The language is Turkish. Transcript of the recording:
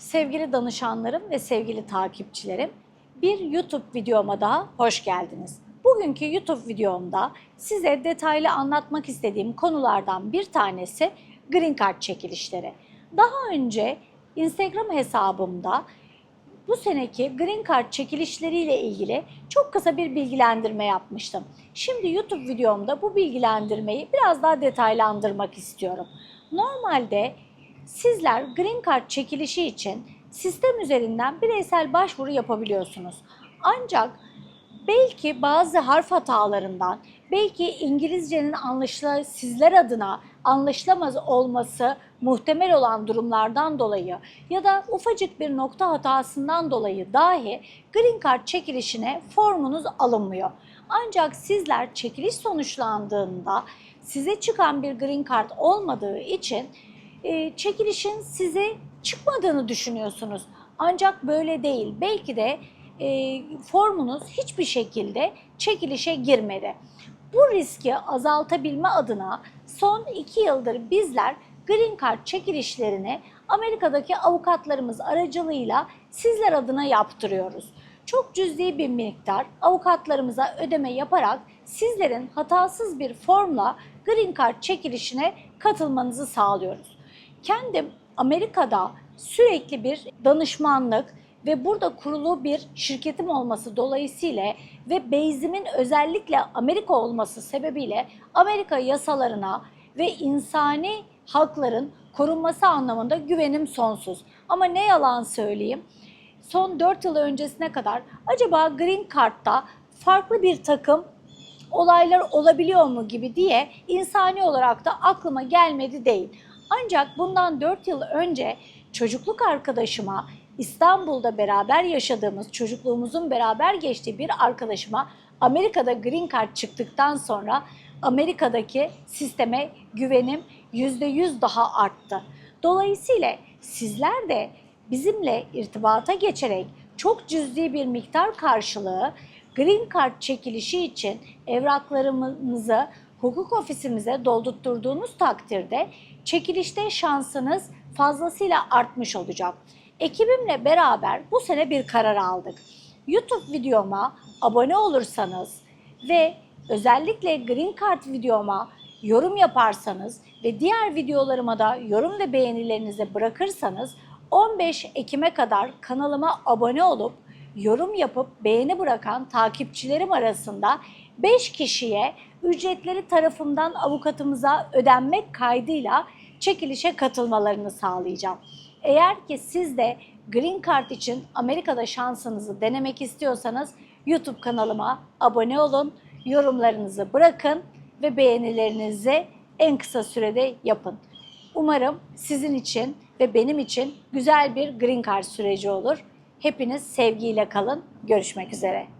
Sevgili danışanlarım ve sevgili takipçilerim, bir YouTube videoma daha hoş geldiniz. Bugünkü YouTube videomda size detaylı anlatmak istediğim konulardan bir tanesi Green Card çekilişleri. Daha önce Instagram hesabımda bu seneki Green Card çekilişleriyle ilgili çok kısa bir bilgilendirme yapmıştım. Şimdi YouTube videomda bu bilgilendirmeyi biraz daha detaylandırmak istiyorum. Normalde sizler Green Card çekilişi için sistem üzerinden bireysel başvuru yapabiliyorsunuz. Ancak belki bazı harf hatalarından, belki İngilizcenin anlaşıla sizler adına anlaşılamaz olması muhtemel olan durumlardan dolayı ya da ufacık bir nokta hatasından dolayı dahi Green Card çekilişine formunuz alınmıyor. Ancak sizler çekiliş sonuçlandığında size çıkan bir Green Card olmadığı için e, çekilişin size çıkmadığını düşünüyorsunuz. Ancak böyle değil. Belki de e, formunuz hiçbir şekilde çekilişe girmedi. Bu riski azaltabilme adına son iki yıldır bizler Green Card çekilişlerini Amerika'daki avukatlarımız aracılığıyla sizler adına yaptırıyoruz. Çok cüzi bir miktar avukatlarımıza ödeme yaparak sizlerin hatasız bir formla Green Card çekilişine katılmanızı sağlıyoruz. Kendim Amerika'da sürekli bir danışmanlık ve burada kurulu bir şirketim olması dolayısıyla ve base'imin özellikle Amerika olması sebebiyle Amerika yasalarına ve insani hakların korunması anlamında güvenim sonsuz. Ama ne yalan söyleyeyim, son 4 yıl öncesine kadar acaba Green Card'da farklı bir takım olaylar olabiliyor mu gibi diye insani olarak da aklıma gelmedi değil. Ancak bundan 4 yıl önce çocukluk arkadaşıma İstanbul'da beraber yaşadığımız, çocukluğumuzun beraber geçtiği bir arkadaşıma Amerika'da Green Card çıktıktan sonra Amerika'daki sisteme güvenim %100 daha arttı. Dolayısıyla sizler de bizimle irtibata geçerek çok cüzi bir miktar karşılığı Green Card çekilişi için evraklarımızı hukuk ofisimize doldurtturduğunuz takdirde çekilişte şansınız fazlasıyla artmış olacak. Ekibimle beraber bu sene bir karar aldık. YouTube videoma abone olursanız ve özellikle Green Card videoma yorum yaparsanız ve diğer videolarıma da yorum ve beğenilerinizi bırakırsanız 15 Ekim'e kadar kanalıma abone olup yorum yapıp beğeni bırakan takipçilerim arasında 5 kişiye ücretleri tarafından avukatımıza ödenmek kaydıyla çekilişe katılmalarını sağlayacağım. Eğer ki siz de Green Card için Amerika'da şansınızı denemek istiyorsanız YouTube kanalıma abone olun, yorumlarınızı bırakın ve beğenilerinizi en kısa sürede yapın. Umarım sizin için ve benim için güzel bir Green Card süreci olur. Hepiniz sevgiyle kalın. Görüşmek üzere.